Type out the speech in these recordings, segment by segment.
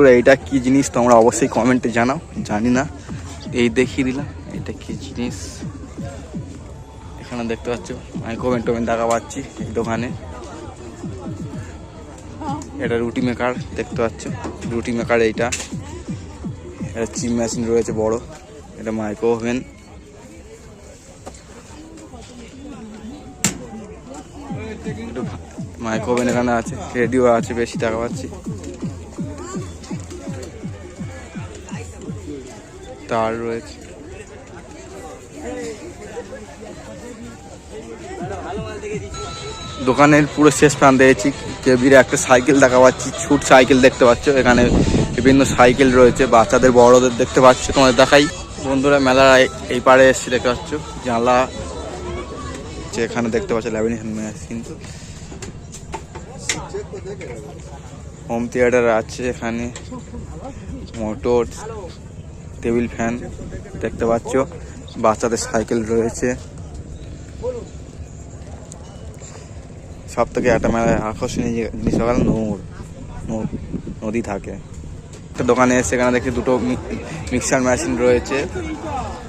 বন্ধুরা, এটা কি জিনিস তোমরা অবশ্যই কমেন্টে জানাও, জানি না। এই দেখিয়ে দিলাম, এটা কি জিনিস? এখানে দেখতে পাচ্ছ, আমি কমেন্ট টমেন্ট দেখা পাচ্ছি দোকানে। এটা রুটি মেকার দেখতে পাচ্ছ? রুটি মেকার এইটা। এটা চিপ মেশিন রয়েছে বড়, এটা মাইক্রো ওভেন মাইক্রো ওভেন এখানে আছে রেডিও আছে, বেশি দেখা পাচ্ছি তার রয়েছে। দোকানের পুরো শেষ প্রান্তে এসেছি কেবির একটা সাইকেল দেখা পাচ্ছি, ছুট সাইকেল দেখতে পাচ্ছ, এখানে বিভিন্ন সাইকেল রয়েছে, বাচ্চাদের, বড়দের দেখতে পাচ্ছ, তোমাদের দেখাই। বন্ধুরা, মেলার এই- পাড়ে এসেছি, দেখতে পাচ্ছ, জানলা যে এখানে দেখতে পাচ্ছ ল্যামিনেশন কিন্তু। হোম থিয়েটার আছে এখানে মোটর টেবিল ফ্যান দেখতে পাচ্ছ। বাচ্চাদের সাইকেল রয়েছে। সব থেকে একটা মেলায় আকর্ষণীয় জিনিস হল নৌর। নদী থাকে। একটা দোকানে এসে এখানে দেখি দুটো মিক্সার মেশিন রয়েছে।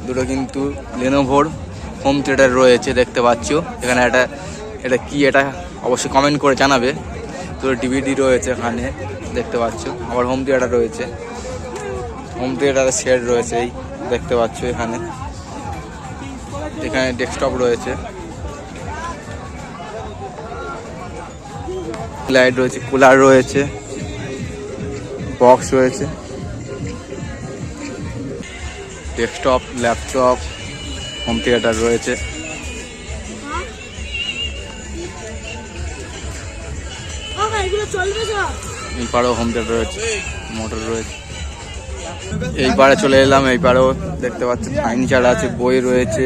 দুটো কিন্তু লেনোভোর হোম থিয়েটার রয়েছে দেখতে পাচ্ছ। এখানে একটা এটা কি এটা অবশ্যই কমেন্ট করে জানাবে। দুটো ডিভিডি রয়েছে এখানে দেখতে পাচ্ছ। আবার হোম থিয়েটার রয়েছে। হোম থিয়েটারের সেট রয়েছে এই দেখতে পাচ্ছ এখানে। এখানে ডেস্কটপ রয়েছে। লাইট রয়েছে কুলার রয়েছে বক্স রয়েছে। ডেস্কটপ ল্যাপটপ হোম থিয়েটার রয়েছে। এই পাড়েও হোম থিয়েটার রয়েছে মোটর রয়েছে। এই পাড়ে চলে এলাম এই পাড়েও দেখতে পাচ্ছি, ফার্নিচার আছে, বই রয়েছে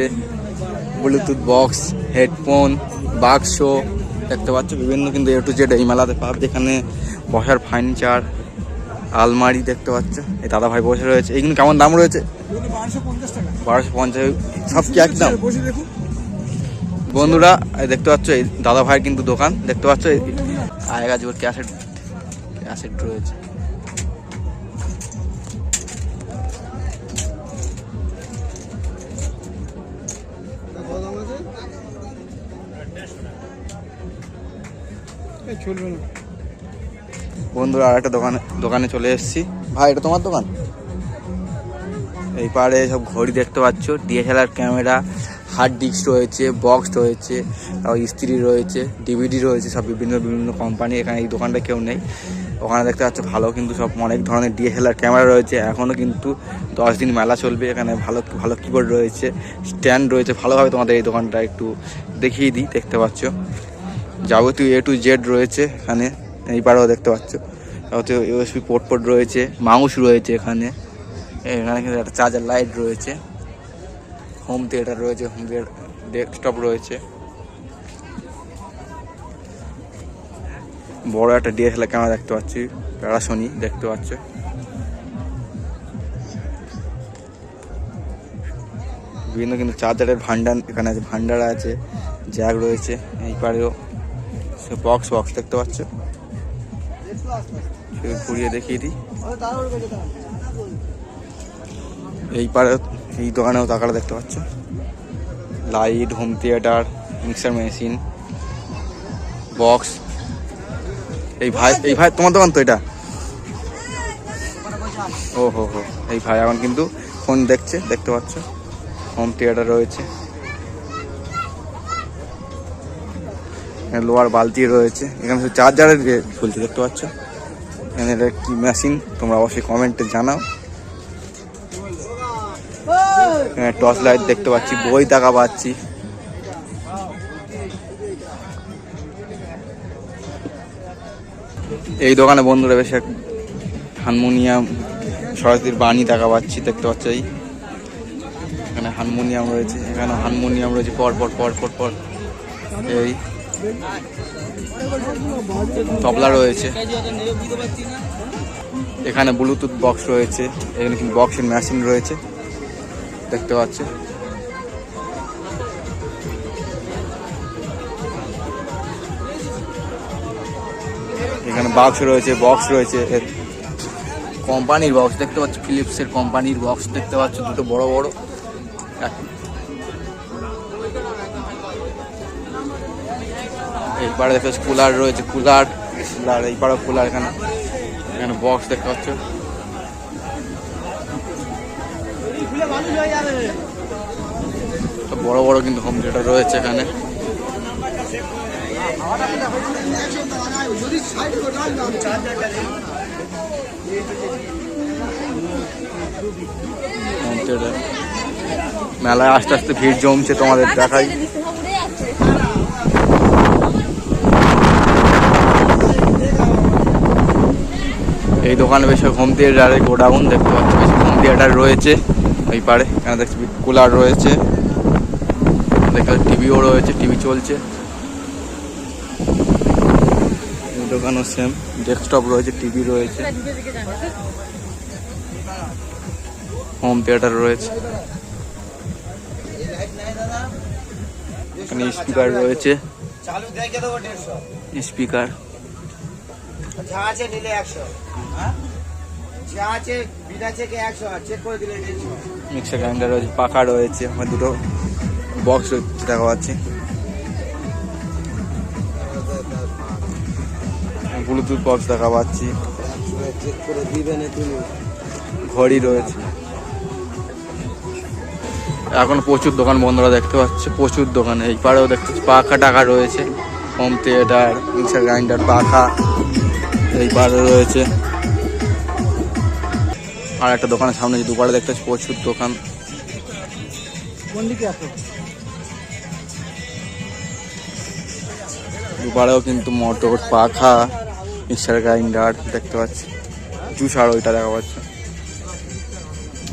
ব্লুটুথ বক্স হেডফোন বাক্স দেখতে পাচ্ছ, বিভিন্ন কিন্তু এ টু জেড এই মেলাতে পাবে। যেখানে বসার ফার্নিচার, আলমারি দেখতে পাচ্ছ, এই দাদা ভাই বসে রয়েছে। এইগুলো কেমন দাম রয়েছে? বারোশো পঞ্চাশ সব কি একদম? বন্ধুরা দেখতে পাচ্ছ, এই দাদা ভাইয়ের কিন্তু দোকান। দেখতে পাচ্ছ আগেকার যুগের ক্যাসেট ক্যাসেট রয়েছে। চলবে না। বন্ধুরা আর একটা দোকানে দোকানে চলে এসেছি। ভাই এটা তোমার দোকান? এই পাড়ে সব ঘড়ি দেখতে পাচ্ছ। ডিএসএলআর ক্যামেরা হার্ড ডিস্ক রয়েছে বক্স রয়েছে তারপর ইস্ত্রি রয়েছে ডিভিডি রয়েছে সব বিভিন্ন বিভিন্ন কোম্পানি এখানে এই দোকানটা কেউ নেই। ওখানে দেখতে পাচ্ছ ভালো কিন্তু সব অনেক ধরনের ডিএসএলআর ক্যামেরা রয়েছে। এখনও কিন্তু দশ দিন মেলা চলবে এখানে ভালো ভালো কিবোর্ড রয়েছে স্ট্যান্ড রয়েছে। ভালোভাবে তোমাদের এই দোকানটা একটু দেখিয়ে দিই দেখতে পাচ্ছ। যাবতীয় এ টু জেড রয়েছে এখানে এই পাড়েও দেখতে পাচ্ছ। যাবতীয় ইউএসবি পোর্ট পোর্ট রয়েছে মাউস রয়েছে এখানে এখানে কিন্তু একটা চার্জার লাইট রয়েছে হোম থিয়েটার রয়েছে হোম থিয়েটার ডেস্কটপ রয়েছে। বড় একটা ডিএসএলআর ক্যামেরা দেখতে পাচ্ছি প্যারাসোনি দেখতে পাচ্ছ। বিভিন্ন কিন্তু চার্জারের ভান্ডার এখানে আছে, ভান্ডার আছে জ্যাক রয়েছে, এই পারেও। বক্স বক্স দেখতে পাচ্ছ। ঘুরিয়ে দেখিয়ে দিই। এই পারে, এই দোকানেও টাকাটা দেখতে পাচ্ছ। Light home theatre mixer machine box এই ভাই এই ভাই, তোমার দোকান তো এটা? ও, হো হো। এই ভাই এখন কিন্তু ফোন দেখছে, দেখতে পাচ্ছ। হোম থিয়েটার রয়েছে। লোহার বালতি রয়েছে। এখানে শুধু চার্জারের ঝুলছে দেখতে পাচ্ছ। এখানে এটা কি মেশিন তোমরা অবশ্যই কমেন্টে জানাও। টর্চ লাইট দেখতে পাচ্ছি, বই দেখা পাচ্ছি। এই দোকানে বন্ধুরা বেশ এক হারমোনিয়াম, সরস্বতীর বাণী দেখা পাচ্ছি, দেখতে পাচ্ছ এই। এখানে হারমোনিয়াম রয়েছে এখানে হারমোনিয়াম রয়েছে, পর পর পর পর পর। এই। তবলা রয়েছে। এখানে ব্লুটুথ বক্স রয়েছে। এখানে কিন্তু বক্সের মেশিন রয়েছে। দেখতে পাচ্ছ? এখানে বাক্স রয়েছে বক্স রয়েছে। কোম্পানির বক্স দেখতে পাচ্ছ? ফিলিপসের কোম্পানির বক্স দেখতে পাচ্ছ? দুটো বড় বড়। দেখতে পাচ্ছ কুলার রয়েছে, কুলার। কুলার, এই পাড়ে কুলার এখানে। এখানে বক্স দেখতে পাচ্ছ। বড় বড় কিন্তু হোম থিয়েটার রয়েছে এখানে। হোম থিয়েটার মেলায় আস্তে আস্তে ভিড় জমছে তোমাদের দেখাই। এই দোকানে বেশ হোম থিয়েটারের গোডাউন দেখতে পাচ্ছি, বেশ হোম থিয়েটার রয়েছে ওই পারে এখানে দেখছি কুলার রয়েছে, দেখতে টিভিও রয়েছে, টিভি চলছে। দোকানও সেম ডেস্কটপ রয়েছে, টিভি রয়েছে। হোম থিয়েটার রয়েছে। এখানে স্পিকার রয়েছে। দেখে স্পিকার যা আছে নিলে একশো। হ্যাঁ? যা আছে বিনা চেকে একশো চেক করে দিলে মিক্সার গ্রাইন্ডার রয়েছে, পাখা রয়েছে, আমার দুটো বক্স দেখা পাচ্ছি ব্লুটুথ বক্স দেখা পাচ্ছি। ঘড়ি রয়েছে। এখন প্রচুর দোকান বন্ধুরা দেখতে পাচ্ছে, প্রচুর দোকান। এই পাড়েও দেখতে পাচ্ছি, পাখা টাকা রয়েছে। হোম থিয়েটার মিক্সার গ্রাইন্ডার, পাখা। এই পাড়ে রয়েছে। আর একটা দোকানের সামনে যে দুপাড়ে দেখতে প্রচুর দোকান। দুপাড়েও কিন্তু মোটর, পাখা, মিক্সার গ্রাইন্ডার দেখতে পাচ্ছি। জুস আর ওইটা দেখা পাচ্ছে।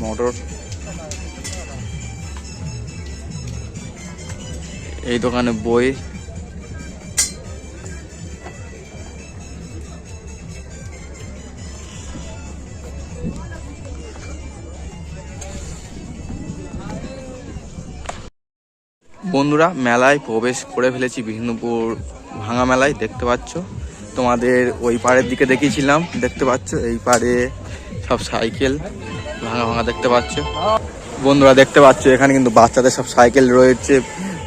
মোটর। এই দোকানে বই। বন্ধুরা, মেলায় প্রবেশ করে ফেলেছি বিষ্ণুপুর ভাঙা মেলায়, দেখতে পাচ্ছ? তোমাদের ওই পাড়ের দিকে দেখিয়েছিলাম, দেখতে পাচ্ছ? এই পাড়ে সব সাইকেল ভাঙা ভাঙা দেখতে পাচ্ছ। বন্ধুরা, দেখতে পাচ্ছ? এখানে কিন্তু বাচ্চাদের সব সাইকেল রয়েছে,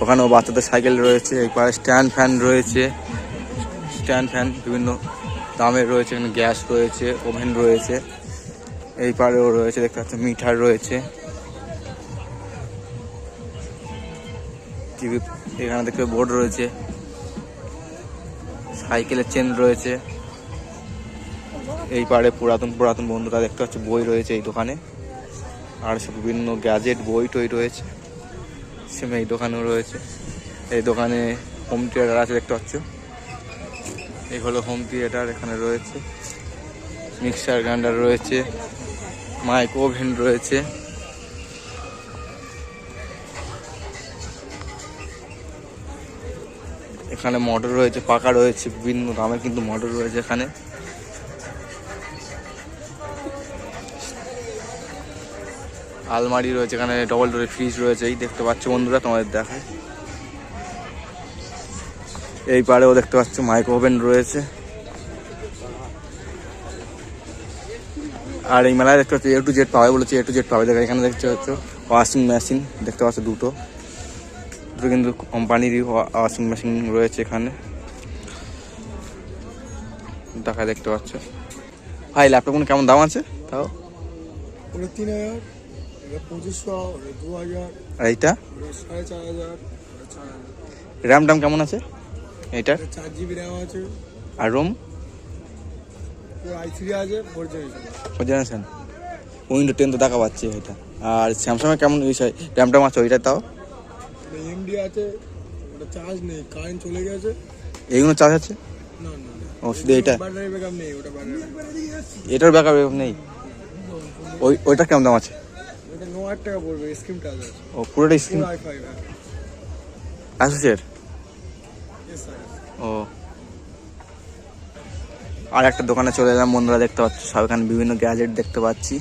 ওখানেও বাচ্চাদের সাইকেল রয়েছে, এই পাড়ে স্ট্যান্ড ফ্যান রয়েছে, স্ট্যান্ড ফ্যান বিভিন্ন দামের রয়েছে, এখানে গ্যাস রয়েছে, ওভেন রয়েছে, এই পাড়েও রয়েছে, দেখতে পাচ্ছ? মিঠার রয়েছে। টিভি এখানে দেখতে বোর্ড রয়েছে। সাইকেলের চেন রয়েছে। এই পাড়ে পুরাতন পুরাতন বন্ধুরা দেখতে পাচ্ছে বই রয়েছে এই দোকানে। আর সব বিভিন্ন গ্যাজেট, বই টই রয়েছে। সেম এই দোকানেও রয়েছে। এই দোকানে হোম থিয়েটার আছে দেখতে পাচ্ছ। এই হলো হোম থিয়েটার এখানে রয়েছে। মিক্সার গ্রাইন্ডার রয়েছে। মাইক ওভেন রয়েছে। এখানে মটর রয়েছে, পাকা রয়েছে, বিভিন্ন দামের কিন্তু মটর রয়েছে এখানে। আলমারি রয়েছে, এখানে ডবল ডোরের ফ্রিজ রয়েছে, এই দেখতে পাচ্ছ বন্ধুরা, তোমাদের দেখায়। এই পাড়েও দেখতে পাচ্ছ মাইক্রো ওভেন রয়েছে। আর এই মেলায় দেখতে পাচ্ছ এ টু জেড পাবে বলেছে এ টু জেড পাবে। দেখো, এখানে দেখতে পাচ্ছ ওয়াশিং মেশিন দেখতে পাচ্ছ দুটো। দুটো কিন্তু কোম্পানিরই ওয়াশিং মেশিন রয়েছে এখানে। দেখা দেখতে পাচ্ছ। ভাই ল্যাপটপগুলো কেমন দাম আছে? তাও? তিন হাজার পঁচিশশো দু হাজার আর এইটা? সাড়ে চার হাজার র্যাম টাম কেমন আছে? এটা চার জিবি র্যাম আছে। আর রোম আই থ্রি আছে ফোর জেনারেশন উইন্ডো টেন তো দেখা পাচ্ছি এটা। আর স্যামসাংয়ের কেমন বিষয় র্যাম টাম আছে ওইটা তাও? এমডি আছে ওটা চার্জ নেই কারেন্ট চলে গেছে। এইগুলো চার্জ আছে? না না না। ও শুধু এইটা ব্যাটারি ব্যাকআপ নেই ওটা ব্যাটারি এটার ব্যাকআপ নেই? ওই ওইটা কেমন দাম আছে? ওটা ন টাকা পড়বে স্ক্রিন টাচ আছে। ও পুরোটা স্ক্রিন স্যার ও। আর একটা দোকানে চলে এলাম বন্ধুরা দেখতে পাচ্ছ সব এখানে বিভিন্ন গ্যাজেট দেখতে পাচ্ছি।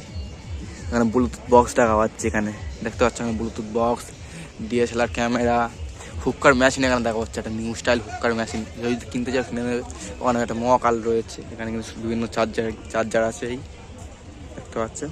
এখানে ব্লুটুথ বক্স দেখা পাচ্ছি এখানে। দেখতে পাচ্ছ আমি ব্লুটুথ বক্স ডিএসএলআর ক্যামেরা হুক্কার মেশিন এখানে দেখা হচ্ছে, একটা নিউ স্টাইল হুক্কার মেশিন যদি কিনতে চাও, কিনে ওখানে একটা মকাল রয়েছে। এখানে কিন্তু বিভিন্ন চার্জার চার্জার আছে এই। দেখতে পাচ্ছেন?